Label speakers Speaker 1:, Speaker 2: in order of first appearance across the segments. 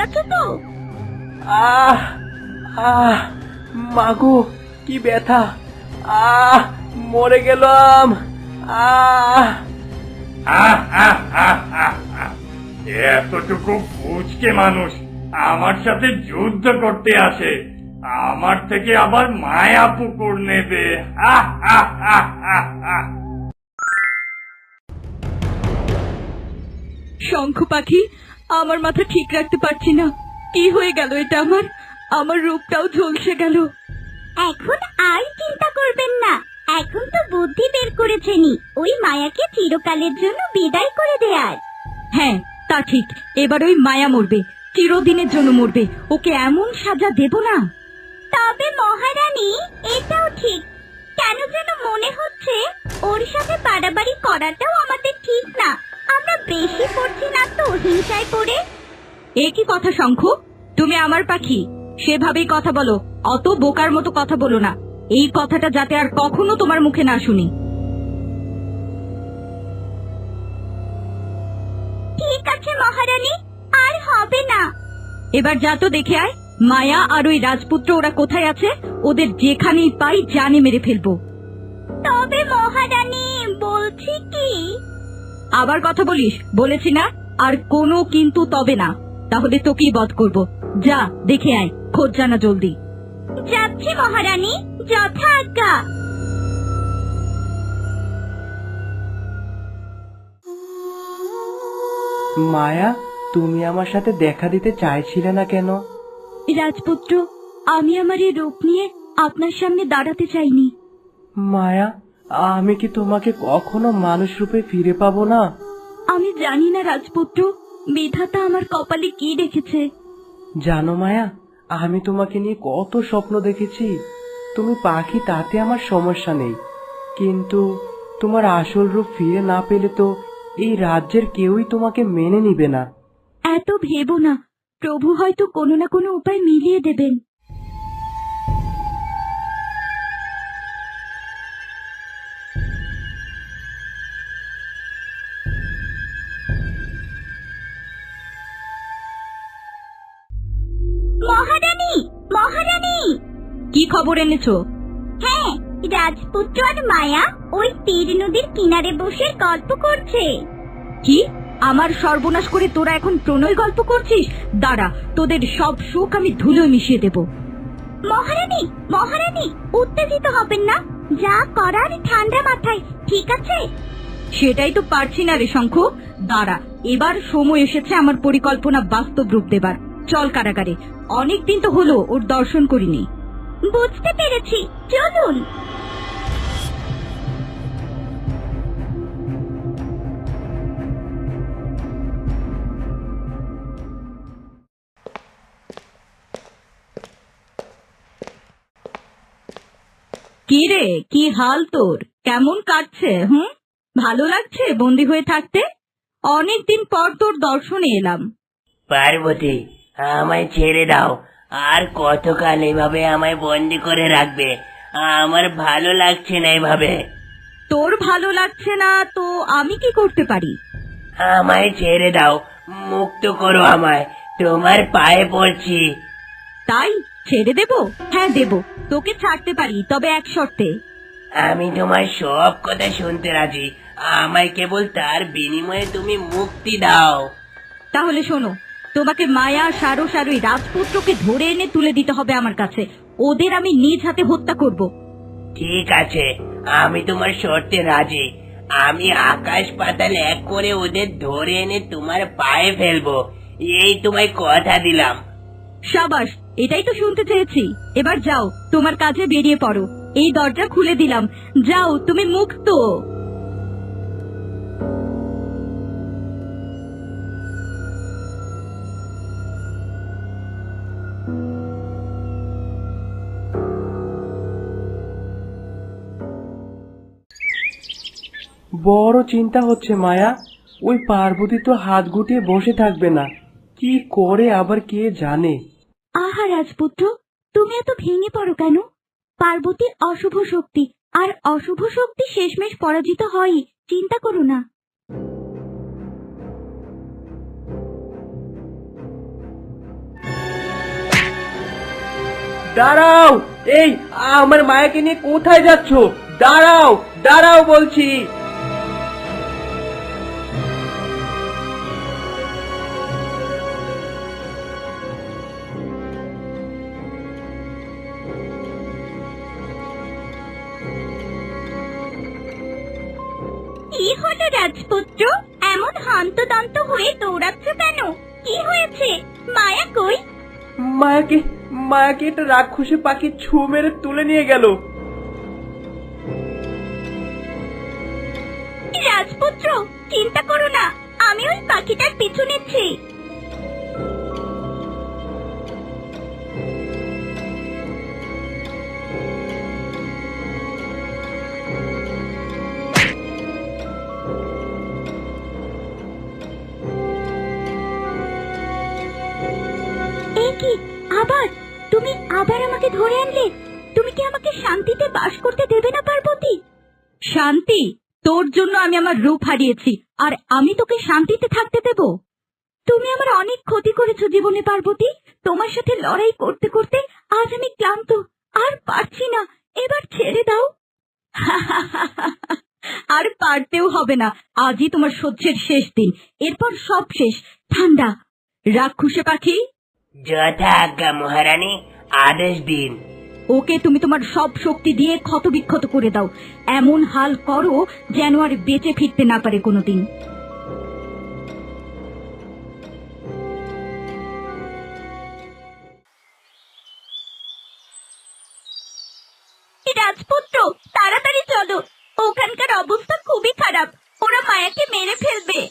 Speaker 1: আছো তো
Speaker 2: আহ আহ মাগো কি ব্যথা। আহ মরে গেলাম। আহ।
Speaker 3: এতটুকু ফুচকে মানুষ আমার সাথে যুদ্ধ করতে আসে। আমার থেকে আবার মায়া পুকুর নেবে। আহ, আহ, আহ, আহ, আহ।
Speaker 1: শঙ্খ পাখি আমার মাথা ঠিক রাখতে পারছি না। কি হয়ে গেল এটা আমার? আমার রূপটাও ঝলসে গেল। এখন আর চিন্তা করবেন না। এখন তো বুদ্ধি বের করেছেনি ওই মায়াকে চিরকালের জন্য বিদায় করে দেয়ার হ্যাঁ তা ঠিক। এবার ওই মায়া মরবে চিরদিনের জন্য মরবে। ওকে এমন সাজা দেব না। তবে মহারানী এটাও ঠিক। কেন যেন মনে হচ্ছে ওর সাথে বাড়াবাড়ি করাটাও আমাদের ঠিক না। আমরা বেশি করছি না তো, হিংসায় পড়ে। এ কি কথা, শঙ্খ? তুমি আমার পাখি। সেভাবেই কথা বলো। অত বোকার মতো কথা বলো না। এই কথাটা যাতে আর কখনো তোমার মুখে না শুনি। ঠিক আছে, মহারানী। আর হবে না। এবার যা তো দেখে আয়। মায়া আর ওই রাজপুত্র ওরা কোথায় আছে? ওদের যেখানেই পাই জানে মেরে ফেলব। তবে মহারানী, বলছি কি? আবার কথা বলিস? বলেছি না? আর কোনো কিন্তু তবে না। তাহলে তোকেই বধ করব। যা দেখে আয়। খোঁজ জানা জলদি। যাচ্ছি মহারানী। যথা আজ্ঞা।
Speaker 2: মায়া তুমি আমার সাথে দেখা দিতে চাইছিলে না কেন?
Speaker 1: রাজপুত্র আমি আমার এই রূপ নিয়ে আপনার সামনে দাঁড়াতে চাইনি।
Speaker 2: মায়া আমি কি তোমাকে কখনো মানুষ রূপে ফিরে পাবো না?
Speaker 1: আমি জানি না রাজপুত্র। বিধাতা আমার কপালে কি রেখেছে
Speaker 2: জানো মায়া আমি তোমাকে নিয়ে কত স্বপ্ন দেখেছি। তুমি পাখি তাতে আমার সমস্যা নেই। কিন্তু তোমার আসল রূপ ফিরে না পেলে তো এই রাজ্যের কেউই তোমাকে মেনে নিবে না।
Speaker 1: এত ভেবো না প্রভু হয়তো কোনো না কোনো উপায় মিলিয়ে দেবেন। কি খবর এনেছো? হ্যাঁ রাজপুত্র আর মায়া ওই তীর নদীর কিনারে বসে গল্প করছে। কি? আমার সর্বনাশ করে তোরা এখন প্রণয় গল্প করছিস? দাঁড়া তোদের সব সুখ আমি ধুলো মিশিয়ে দেব। মহারানী মহারানী উত্তেজিত হবেন না। যা করার ঠান্ডা মাথায় ঠিক আছে? সেটাই তো পারছি না রে শঙ্খ। দাঁড়া এবার সময় এসেছে আমার পরিকল্পনা বাস্তব রূপ দেবার। চল কারাগারে অনেকদিন তো হলো ওর দর্শন করিনি। বুঝতে পেরেছি। চলুন। কি রে কি হাল তোর? কেমন কাটছে, হুম? ভালো লাগছে বন্দি হয়ে থাকতে? অনেকদিন পর তোর দর্শনে এলাম।
Speaker 4: পার্বতী, আমায় ছেড়ে দাও। আর কতকাল এভাবে আমায় বন্দি করে রাখবে? আমার ভালো লাগছে না এভাবে।
Speaker 1: তোর ভালো লাগছে না তো আমি কি করতে পারি?
Speaker 4: আমায় ছেড়ে দাও মুক্ত করো আমায় তোমার পায়ে পড়ছি।
Speaker 1: তাই? ছেড়ে দেব? হ্যাঁ দেব। তোকে ছাড়তে পারি তবে এক শর্তে।
Speaker 4: আমি তোমার সব কথা শুনতে রাজি। আমায় কেবল তার বিনিময়ে তুমি মুক্তি দাও।
Speaker 1: তাহলে শোনো তোমাকে মায়া সারো সারোই রাজপুত্রকে ধরে এনে তুলে দিতে হবে আমার কাছে। ওদের আমি নিজ হাতে হত্যা করব।
Speaker 4: ঠিক আছে আমি তোমার শর্তে রাজি। আমি আকাশ পাতাল এক করে ওদের ধরে এনে তোমার পায়ে ফেলব। এই তোমায় কথা দিলাম।
Speaker 1: সাবাস এটাই তো শুনতে চেয়েছি। এবার যাও তোমার কাজে বেরিয়ে পড়ো। এই দরজা খুলে দিলাম। যাও তুমি মুক্ত।
Speaker 2: বড় চিন্তা হচ্ছে মায়া। ওই পার্বতী তো হাত গুটিয়ে বসে থাকবে না। কি করে আবার কে জানে?
Speaker 1: আহা রাজপুত্র তুমি এত ভেঙে পড়ো কেন? পার্বতী অশুভ শক্তি আর অশুভ শক্তি শেষমেশ পরাজিত হয় চিন্তা করো না।
Speaker 2: দাঁড়াও! এই আমার মায়াকে নিয়ে কোথায় যাচ্ছ? দাঁড়াও দাঁড়াও বলছি।
Speaker 1: রাজপুত্র এমন হান্ত হন্তদন্ত হয়ে দৌড়াচ্ছ কেন? কি হয়েছে? মায়া কই?
Speaker 2: মায়াকে মায়াকে একটা রাক্ষসে পাখি ছু মেরে তুলে নিয়ে গেল।
Speaker 1: রাজপুত্র চিন্তা করো না আমি ওই পাখিটার পিছু নিচ্ছি। আবার আমাকে ধরে আনলে? তুমি কি আমাকে শান্তিতে বাস করতে দেবে না, পার্বতী? শান্তি? তোর জন্য আমি আমার রূপ হারিয়েছি, আর আমি তোকে শান্তিতে থাকতে দেব। তুমি আমার অনেক ক্ষতি করেছ জীবনে, পার্বতী। তোমার সাথে লড়াই করতে করতে আজ আমি ক্লান্ত, আর পারছি না। এবার ছেড়ে দাও। আর পারতেও হবে না। আজই তোমার সহ্যের শেষ দিন। এরপর সব শেষ। ঠান্ডা। রাক্ষসে পাখি।
Speaker 4: যথা আজ্ঞা মহারানী। আদেশ দিন।
Speaker 1: ওকে তুমি তোমার সব শক্তি দিয়ে ক্ষত বিক্ষত করে দাও। এমন হাল করো যেন আর বেঁচে ফিরতে না পারে কোনোদিন। রাজপুত্র তাড়াতাড়ি চলো। ওখানকার অবস্থা খুবই খারাপ। ওরা মায়াকে মেরে ফেলবে।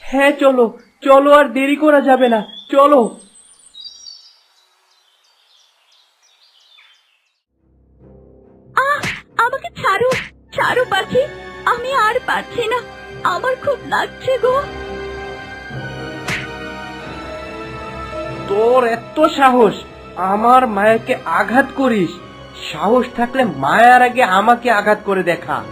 Speaker 2: হ্যাঁ চলো। চলো আর দেরি করা যাবে না। চলো।
Speaker 1: পাখি? আমি আর পারছি না। আমার খুব লাগছে গো।
Speaker 2: তোর এত সাহস আমার মায়াকে আঘাত করিস। সাহস থাকলে মায়ার আগে আমাকে আঘাত করে দেখা।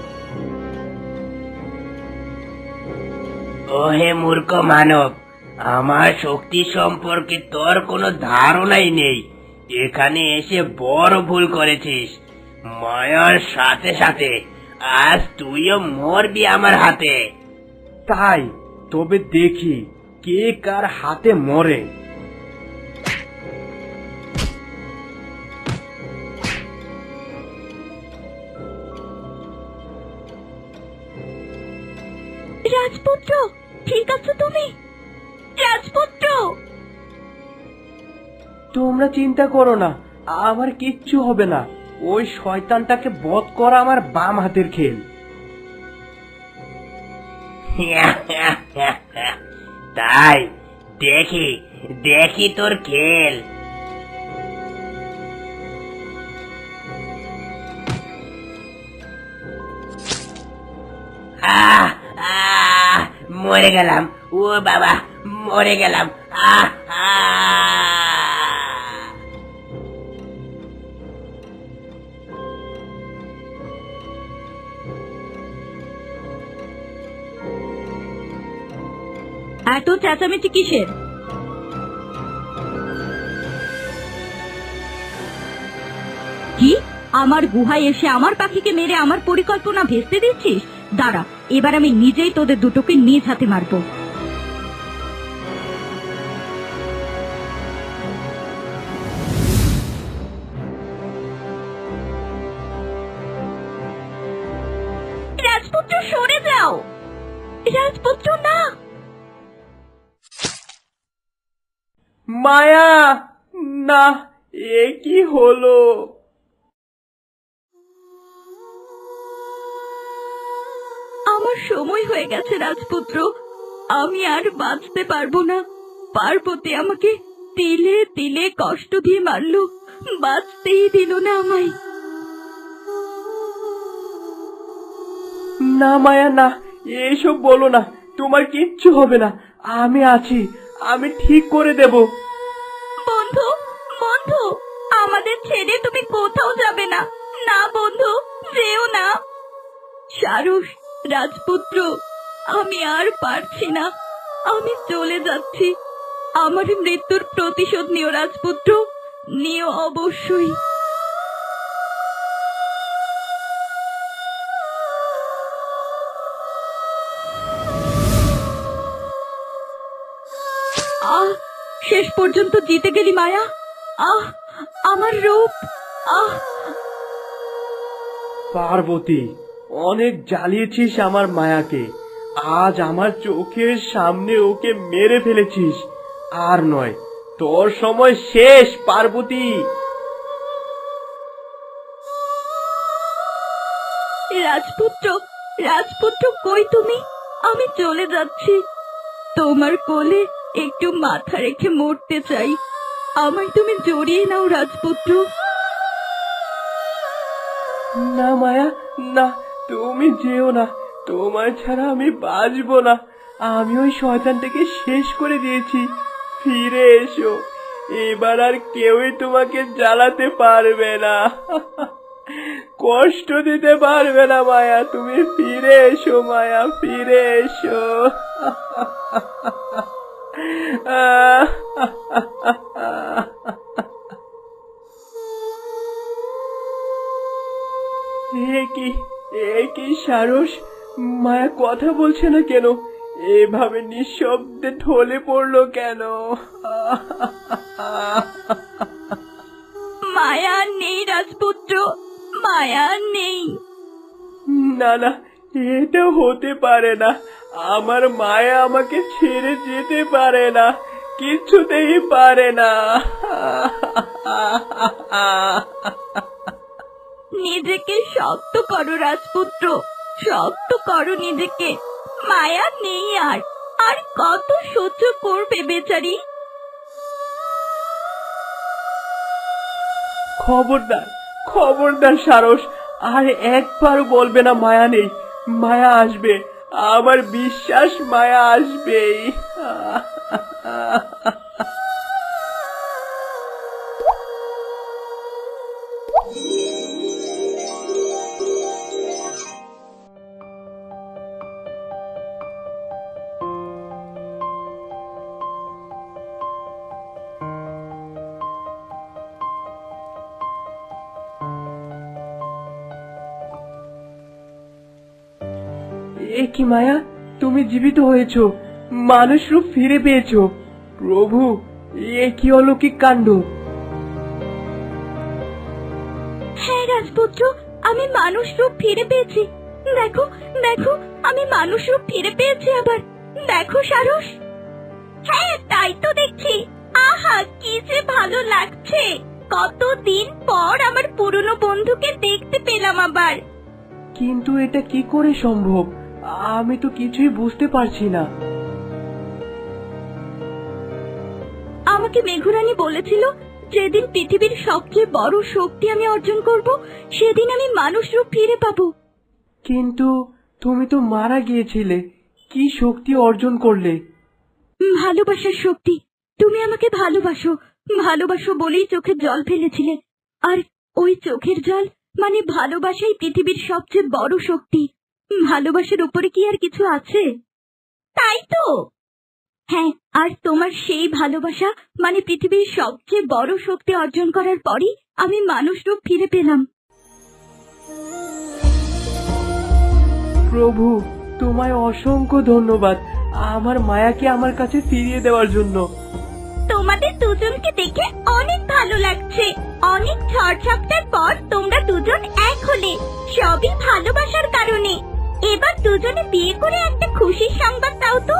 Speaker 4: ওহে মূর্খ মানব আমার শক্তি সম্পর্কে তোর কোনো ধারণাই নেই। এখানে এসে বড় ভুল করেছিস। মায়ার সাথে সাথে আজ তুইও মরবি আমার হাতে।
Speaker 2: তাই তবে দেখি কে কার হাতে মরে।
Speaker 1: রাজপুত্র ঠিক আছো তুমি? রাজপুত্র!
Speaker 2: তোমরা চিন্তা করো না আমার কিচ্ছু হবে না। ওই শয়তানটাকে বধ করা আমার বাম হাতের খেল।
Speaker 4: তাই, দেখি দেখি তোর খেল। আহ মরে গেলাম। ও বাবা, মরে গেলাম। আহ আহ।
Speaker 1: এত চেঁচামেচি কিসের? কি? আমার গুহায় এসে আমার পাখিকে মেরে আমার পরিকল্পনা ভেস্তে দিচ্ছিস? দাঁড়া, এবার আমি নিজেই তোদের দুটোকে নিজ হাতে মারবো। না
Speaker 2: এ কি হলো?
Speaker 1: আমার সময় হয়ে গেছে রাজপুত্র। আমি আর বাঁচতে পারব না। পার্বতী আমাকে তিলে তিলে কষ্ট দিয়ে মারলো। বাঁচতেই দিল না আমায়।
Speaker 2: না মায়া না এসব বলো না। তোমার কিচ্ছু হবে না। আমি আছি। আমি ঠিক করে দেব।
Speaker 1: আমাদের ছেড়ে তুমি কোথাও যাবে না। না, বন্ধু, যেও না। সারস রাজপুত্র, আমি আর পারছি না। আমি চলে যাচ্ছি। আমার মৃত্যুর প্রতিশোধ নিও, রাজপুত্র। নিও অবশ্যই। শেষ পর্যন্ত জিতে গেলি মায়া। আহ আমার রূপ আহ।
Speaker 2: পার্বতী অনেক জ্বালিয়েছিস আমার মায়াকে। আজ আমার চোখের সামনে ওকে মেরে ফেলেছিস। আর নয় তোর সময় শেষ পার্বতী।
Speaker 1: রাজপুত্র রাজপুত্র কই তুমি? আমি চলে যাচ্ছি। তোমার কোলে একটু মাথা রেখে মরতে চাই। আমায় তুমি জড়িয়ে নাও, রাজপুত্র।
Speaker 2: না, মায়া, না, তুমি যেও না। তোমার ছাড়া আমি বাঁচবো না। আমি ওই শয়তানটাকে শেষ করে দিয়েছি। ফিরে এসো। এবার আর কেউই তোমাকে জ্বালাতে পারবে না। কষ্ট দিতে পারবে না, মায়া। তুমি ফিরে এসো, মায়া, ফিরে এসো। এ সারস মায়া কথা বলছে না কেন? এভাবে নিঃশব্দে ঢলে পড়ল কেন?
Speaker 1: মায়া নেই রাজপুত্র। মায়া নেই।
Speaker 2: না না এটা হতে পারে না। আমার মায়া আমাকে ছেড়ে যেতে পারে না। কিছুতেই পারে না।
Speaker 1: নিজেকে শক্ত করো রাজপুত্র। শক্ত করো নিজেকে। মায়া নেই আর। আর কত সহ্য করবে বেচারি?
Speaker 2: খবরদার খবরদার সারস, আর একবার বলবে না মায়া নেই। মায়া আসবে, আমার বিশ্বাস মায়া আসবেই। এ কি মায়া? তুমি জীবিত হয়েছো। মানুষ রূপ ফিরে পেয়েছ। প্রভু এ কি অলৌকিক কাণ্ড?
Speaker 1: হ্যাঁ রাজপুত্র আমি মানুষ রূপ ফিরে পেয়েছি। দেখো দেখো আমি মানুষ রূপ ফিরে পেয়েছি আবার। দেখো সারস। হ্যাঁ তাই তো দেখছি। আহা কি যে ভালো লাগছে। কতদিন পর আমার পুরনো বন্ধুকে দেখতে পেলাম আবার।
Speaker 2: কিন্তু এটা কি করে সম্ভব? আমি তো কিছুই বুঝতে পারছি না।
Speaker 1: আমাকে মেঘুরানী বলেছিল যেদিন পৃথিবীর সবচেয়ে বড় শক্তি আমি অর্জন করব সেদিন আমি মানুষ রূপ ফিরে পাবো।
Speaker 2: কিন্তু তুমি তো মারা গিয়েছিলে কি শক্তি অর্জন করলে?
Speaker 1: ভালোবাসার শক্তি তুমি আমাকে ভালোবাসো ভালোবাসো বলেই চোখে জল ফেলেছিলে। আর ওই চোখের জল মানে ভালোবাসাই পৃথিবীর সবচেয়ে বড় শক্তি। ভালোবাসার উপরে কি আর কিছু আছে? তাই তো! হ্যাঁ আর তোমার সেই ভালোবাসা মানে পৃথিবীর সবচেয়ে বড় শক্তি অর্জন করার পরই আমি মানুষ রূপ ফিরে পেলাম।
Speaker 2: প্রভু তোমায় অসংখ্য ধন্যবাদ। আমার মায়াকে আমার কাছে ফিরিয়ে দেওয়ার জন্য।
Speaker 1: তোমাদের দুজনকে দেখে অনেক ভালো লাগছে। অনেক ঝড়ঝাপটার পর তোমরা দুজন এক হলে সবই ভালোবাসার কারণে। এবার দুজনে বিয়ে করে একটা খুশির সংবাদ দাও তো।